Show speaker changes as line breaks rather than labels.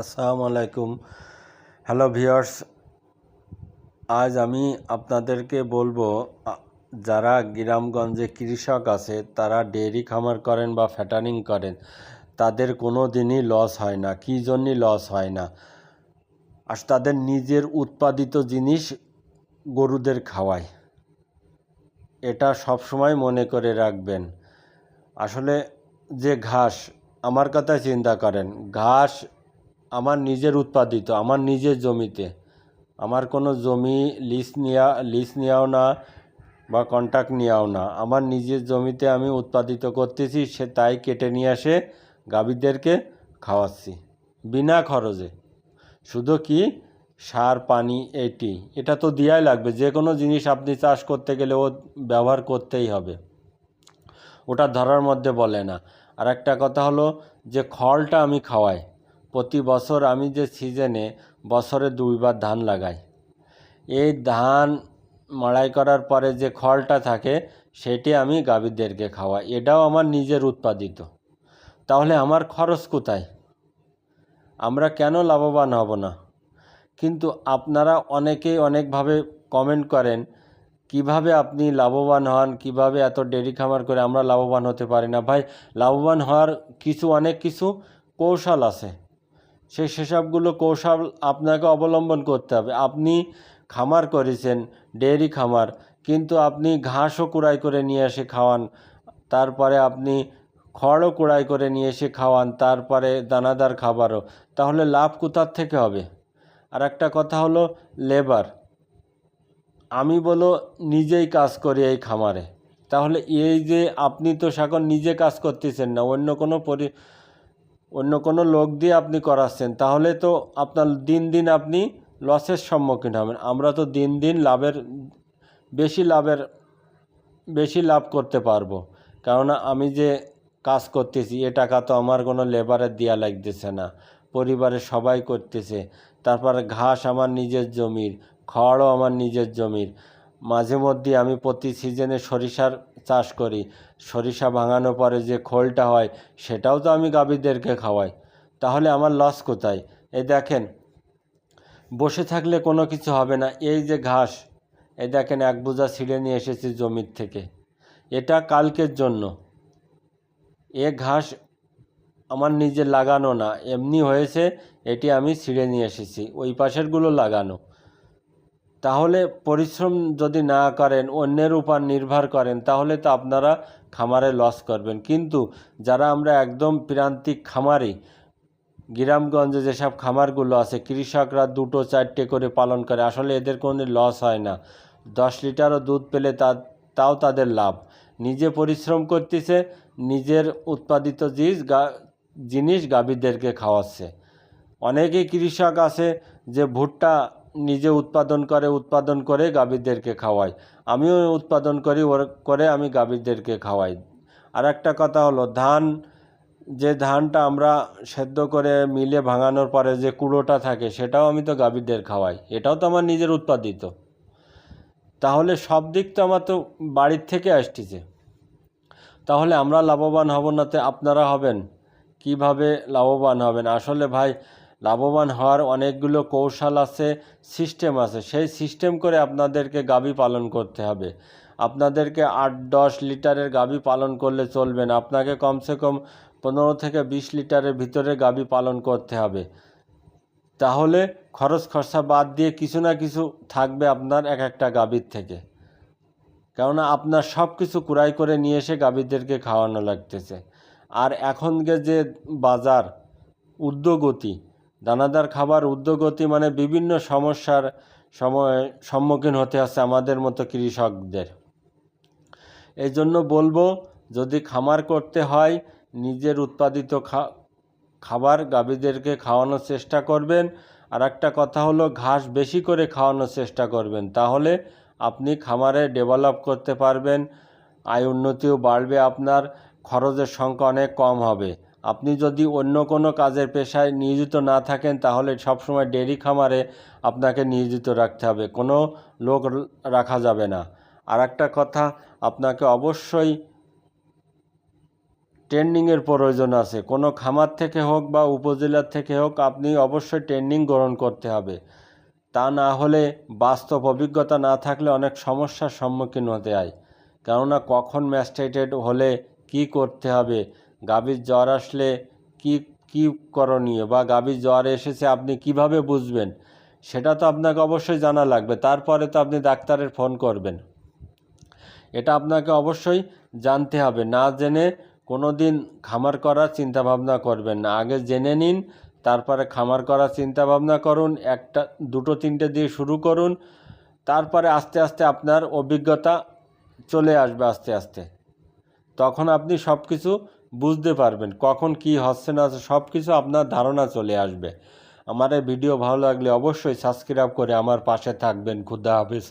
আসসালামু আলাইকুম। Hello viewers আজ আমি আপনাদেরকে বলব যারা গ্রামগঞ্জে কৃষক আছে, তারা ডেয়ারি খামার করেন বা ফ্যাটানিং করেন, তাদের কোনো দিনই লস হয় না। কী জন্যই লস হয় না? আর তাদের নিজের উৎপাদিত জিনিস গরুদের খাওয়ায় এটা সবসময় মনে করে রাখবেন। আসলে যে ঘাস, আমার কথা চিন্তা করেন, ঘাস আমার নিজের উৎপাদিত, আমার নিজের জমিতে। আমার কোনো জমি লিজ নেওয়া লিজ নেওয়াও না বা কন্ট্রাক্ট নেওয়াও না। আমার নিজের জমিতে আমি উৎপাদিত করতেছি, সে তাই কেটে নিয়ে আসে গাভীদেরকে খাওয়াচ্ছি বিনা খরচে। শুধু কি? সার, পানি এটি এটা তো দেওয়াই লাগবে, যে কোনো জিনিস আপনি চাষ করতে গেলে ও ব্যবহার করতেই হবে। ওটা ধরার মধ্যে বলে না। আর একটা কথা হলো যে খড়টা আমি খাওয়াই। প্রতি বছর আমি যে সিজনে বছরে দুইবার ধান লাগাই। এই ধান মাড়াই করার পরে যে খড়টা থাকে, সেটি আমি গাভীদেরকে খাওয়াই। এটাও আমার নিজের উৎপাদিত। তাহলে আমার খরচ কোথায়? আমরা কেন লাভবান হব না? কিন্তু আপনারা অনেকেই অনেকভাবে কমেন্ট করেন, কীভাবে আপনি লাভবান হন? কীভাবে এত ডেরি খামার করে আমরা লাভবান হতে পারি না? ভাই, লাভবান হওয়ার কিছু অনেক কিছু কৌশল আছে। সেই সেসবগুলো কৌশল আপনাকে অবলম্বন করতে হবে। আপনি খামার করেছেন, ডেয়ারি খামার, কিন্তু আপনি ঘাসও কুড়াই করে নিয়ে এসে খাওয়ান, তারপরে আপনি খড়ও কুড়াই করে নিয়ে এসে খাওয়ান, তারপরে দানাদার খাবারও। তাহলে লাভ কোথার থেকে হবে? আর একটা কথা হলো লেবার। আমি বলো নিজেই কাজ করি এই খামারে। তাহলে এই যে আপনি তো এখন নিজে কাজ করতেছেন না, অন্য কোনো পরি অন্য কোনো লোক দিয়ে আপনি করাচ্ছেন, তাহলে তো আপনার দিন দিন আপনি লসের সম্মুখীন হবেন। আমরা তো দিন দিন লাভের, বেশি লাভের, বেশি লাভ করতে পারব। কেননা আমি যে কাজ করতেছি, এ টাকা তো আমার কোনো লেবারের দেওয়া লাগতেছে না। পরিবারের সবাই করতেছে। তারপরে ঘাস আমার নিজের জমির, খড়ও আমার নিজের জমির। মাঝে মধ্যে আমি প্রতি সিজনে সরিষার চাষ করি। সরিষা ভাঙানোর পরে যে খোলটা হয়, সেটাও তো আমি গাভীদেরকে খাওয়াই। তাহলে আমার লস কোথায়? এই দেখেন, বসে থাকলে কোনো কিছু হবে না। এই যে ঘাস, এই দেখেন এক বোঝা ছিঁড়ে নিয়ে এসেছি জমির থেকে। এটা কালকের জন্য। এ ঘাস আমার নিজে লাগানো না। এমনি হয়েছে, এটি আমি ছিঁড়ে নিয়ে এসেছি। ওই পাশেরগুলো লাগানো। তাহলে পরিশ্রম যদি না করেন, অন্যের উপর নির্ভর করেন, তাহলে তো আপনারা খামারে লস করবেন। কিন্তু যারা আমরা একদম প্রান্তিক খামারি, গ্রামগঞ্জে যেসব খামারগুলো আছে, কৃষকরা দুটো চারটে করে পালন করে, আসলে এদের কোনো লস হয় না। দশ লিটারও দুধ পেলে তা, তাও তাদের লাভ। নিজে পরিশ্রম করতেছে, নিজের উৎপাদিত জিনিস জিনিস গাভীদেরকে খাওয়াচ্ছে। অনেকেই কৃষক আছে যে ভুট্টা নিজে উৎপাদন করে উৎপাদন করে গাভীদেরকে খাওয়াই। আমিও উৎপাদন করি, ওর করে আমি গাভীদেরকে খাওয়াই। আর একটা কথা হলো, ধান, যে ধানটা আমরা সেদ্ধ করে মিলে ভাঙানোর পরে যে কুড়োটা থাকে, সেটাও আমি তো গাভীদের খাওয়াই। এটাও তো আমার নিজের উৎপাদিত। তাহলে সব দিক তো আমার তো বাড়ির থেকে আসতেছে। তাহলে আমরা লাভবান হব না তো আপনারা হবেন? কীভাবে লাভবান হবেন? আসলে ভাই লাভবান হওয়ার অনেকগুলো কৌশল আছে সিস্টেম আছে। সেই সিস্টেম করে আপনাদেরকে গাভী পালন করতে হবে। আপনাদেরকে আট দশ লিটারের গাভী পালন করলে চলবে না। আপনাকে কমসে কম পনেরো থেকে বিশ লিটারের ভিতরে গাভী পালন করতে হবে। তাহলে খরচ খরচা বাদ দিয়ে কিছু না কিছু থাকবে আপনার এক একটা গাভীর থেকে। কেননা আপনার সব কিছু কুড়াই করে নিয়ে এসে গাভীদেরকে খাওয়ানো লাগতেছে। আর এখনকার যে বাজার উদ্যোগতি দানাদার খাবার উদ্যোগতি মানে বিভিন্ন সমস্যার সময় সম্মুখীন হতে হচ্ছে আমাদের মতো কৃষকদের। এই জন্য বলব, যদি খামার করতে হয়, নিজের উৎপাদিত খাবার গাভীদেরকে খাওয়ানোর চেষ্টা করবেন। আর একটা কথা হলো, ঘাস বেশি করে খাওয়ানোর চেষ্টা করবেন। তাহলে আপনি খামারে ডেভেলপ করতে পারবেন, আয় উন্নতিও বাড়বে, আপনার খরচের সংখ্যা অনেক কম হবে। আপনি যদি অন্য কোনো কাজের পেশায় নিয়োজিত না থাকেন, তাহলে সবসময় ডেরি খামারে আপনাকে নিয়োজিত রাখতে হবে। কোনো লোক রাখা যাবে না। আর একটা কথা, আপনাকে অবশ্যই ট্রেন্ডিংয়ের প্রয়োজন আছে। কোনো খামার থেকে হোক বা উপজেলার থেকে হোক, আপনি অবশ্যই ট্রেন্ডিং গ্রহণ করতে হবে। তা না হলে বাস্তব অভিজ্ঞতা না থাকলে অনেক সমস্যার সম্মুখীন হতে হয়। কেননা কখন ম্যাস্টেটেড হলে কি করতে হবে গাভীর জ্বর আসলে কি কি করণীয় বা গাভীর জ্বর এসেছে আপনি কীভাবে বুঝবেন? সেটা তো আপনাকে অবশ্যই জানা লাগবে। তারপরে তো আপনি ডাক্তারের ফোন করবেন। এটা আপনাকে অবশ্যই জানতে হবে। না জেনে কোনো দিন খামার করার চিন্তাভাবনা করবেন না। আগে জেনে নিন, তারপরে খামার করার চিন্তাভাবনা করুন, একটা, দুটো, তিনটে দিয়ে শুরু করুন, তারপরে আস্তে আস্তে আপনার অভিজ্ঞতা চলে আসবে আস্তে আস্তে। তখন আপনি সব কিছু বুঝতে পারবেন কখন কি হচ্ছে না হচ্ছে সব কিছু আপনার ধারণা চলে আসবে। আমার এই ভিডিও ভালো লাগলে অবশ্যই সাবস্ক্রাইব করে আমার পাশে থাকবেন। খুদা হাফিজ।